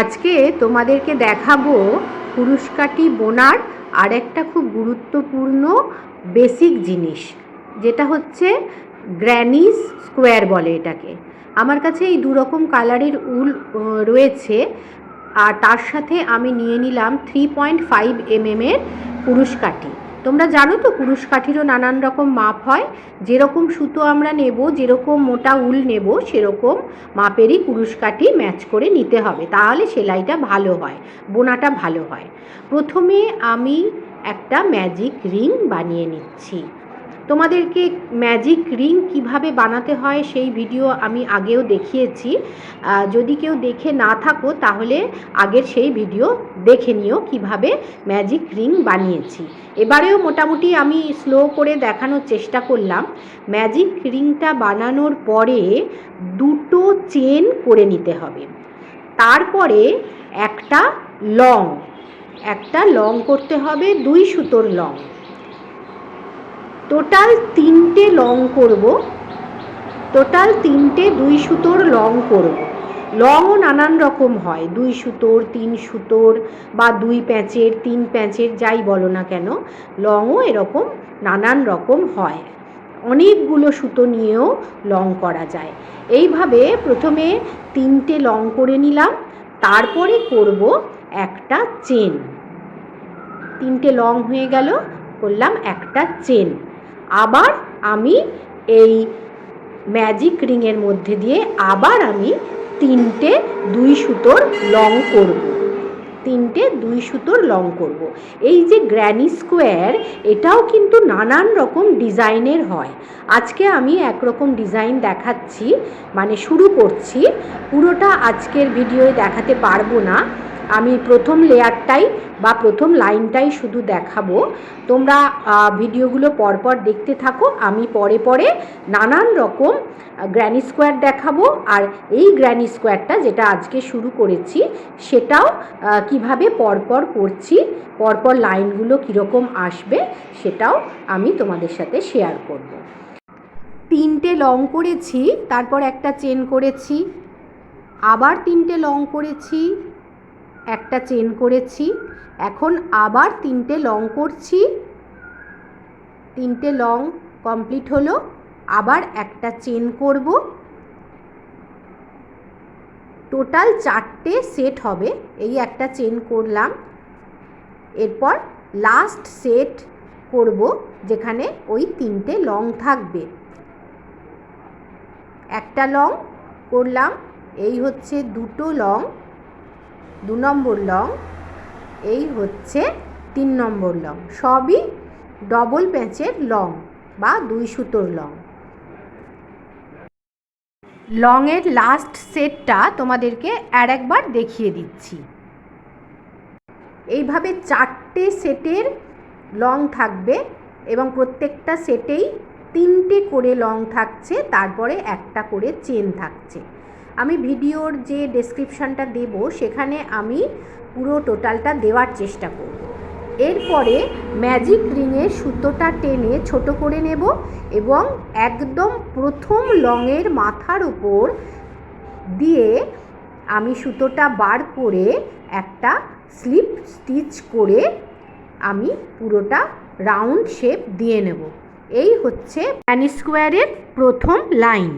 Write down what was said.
আজকে তোমাদেরকে দেখাবো কুরুশকাঠি বোনার আর একটা খুব গুরুত্বপূর্ণ বেসিক জিনিস, যেটা হচ্ছে গ্র্যানিস স্কোয়ার বলে এটাকে। আমার কাছে এই দুরকম কালারের উল রয়েছে, আর তার সাথে আমি নিয়ে নিলাম থ্রি পয়েন্ট ফাইভ এমএমের কুরুশকাঠি তোমরা জানো তো কুরুশকাঠিরও নানান রকম মাপ হয়। যেরকম সুতো আমরা নেব, যেরকম মোটা উল নেব, সেরকম মাপেরই কুরুশকাঠি ম্যাচ করে নিতে হবে। তাহলে সেলাইটা ভালো হয়, বোনাটা ভালো হয়। প্রথমে আমি একটা ম্যাজিক রিং বানিয়ে নিচ্ছি। তোমাদেরকে ম্যাজিক রিং কীভাবে বানাতে হয় সেই ভিডিও আমি আগেও দেখিয়েছি। যদি কেউ দেখে না থাকো, তাহলে আগের সেই ভিডিও দেখে নিও কীভাবে ম্যাজিক রিং বানিয়েছি। এবারেও মোটামুটি আমি স্লো করে দেখানোর চেষ্টা করলাম। ম্যাজিক রিংটা বানানোর পরে দুটো চেন করে নিতে হবে। তারপরে একটা লং একটা লং করতে হবে, দুই সুতোর লং টোটাল তিনটে লং করব। টোটাল তিনটে দুই সুতোর লং করব। লংও নানান রকম হয়। দুই সুতোর, তিন সুতোর বা দুই প্যাঁচের, তিন প্যাঁচের, যাই বলো না কেন লংও এরকম নানান রকম হয়। অনেকগুলো সুতো নিয়েও লং করা যায়। এইভাবে প্রথমে তিনটে লং করে নিলাম। তারপরে করব একটা চেন তিনটে লং হয়ে গেল, করলাম একটা চেন আবার আমি এই ম্যাজিক রিংয়ের মধ্যে দিয়ে আবার আমি তিনটে দুই সুতোর লং করব। তিনটে দুই সুতোর লং করব। এই যে গ্র্যানি স্কোয়ার এটাও কিন্তু নানান রকম ডিজাইনের হয়। আজকে আমি একরকম ডিজাইন দেখাচ্ছি মানে শুরু করছি। পুরোটা আজকের ভিডিওয়ে দেখাতে পারব না। আমি প্রথম লেয়ারটাই বা প্রথম লাইনটাই শুধু দেখাবো। তোমরা ভিডিওগুলো পরপর দেখতে থাকো। আমি পরে পরে নানান রকম গ্র্যানি স্কোয়ার দেখাবো। আর এই গ্র্যানি স্কোয়ারটা যেটা আজকে শুরু করেছি, সেটাও কীভাবে পরপর করছি, পরপর লাইনগুলো কীরকম আসবে, সেটাও আমি তোমাদের সাথে শেয়ার করব। তিনটে লং করেছি, তারপর একটা চেন করেছি। আবার তিনটে লং করেছি একটা চেন করেছি। এখন আবার তিনটে লং করছি। তিনটে লং কমপ্লিট হলো। আবার একটা চেন করব। টোটাল চারটে সেট হবে। এই একটা চেন করলাম। এরপর লাস্ট সেট করব, যেখানে ওই তিনটে লং থাকবে। একটা লং করলাম। এই হচ্ছে দুটো লং। দু নম্বর লং, এই হচ্ছে তিন নম্বর লং। সবই ডবল প্যাঁচের লং বা দুই সুতোর লং। লংয়ের লাস্ট সেটটা তোমাদেরকে আর একবার দেখিয়ে দিচ্ছি। এইভাবে চারটে সেটের লং থাকবে এবং প্রত্যেকটা সেটেই তিনটে করে লং থাকছে, তারপরে একটা করে চেন থাকছে। আমি ভিডিওর যে ডেসক্রিপশানটা দেব, সেখানে আমি পুরো টোটালটা দেওয়ার চেষ্টা করব। এরপরে ম্যাজিক রিংয়ের সুতোটা টেনে ছোট করে নেব এবং একদম প্রথম লংয়ের মাথার উপর দিয়ে আমি সুতোটা বার করে একটা স্লিপ স্টিচ করে আমি পুরোটা রাউন্ড শেপ দিয়ে নেব। এই হচ্ছে প্যানি স্কোয়ারের প্রথম লাইন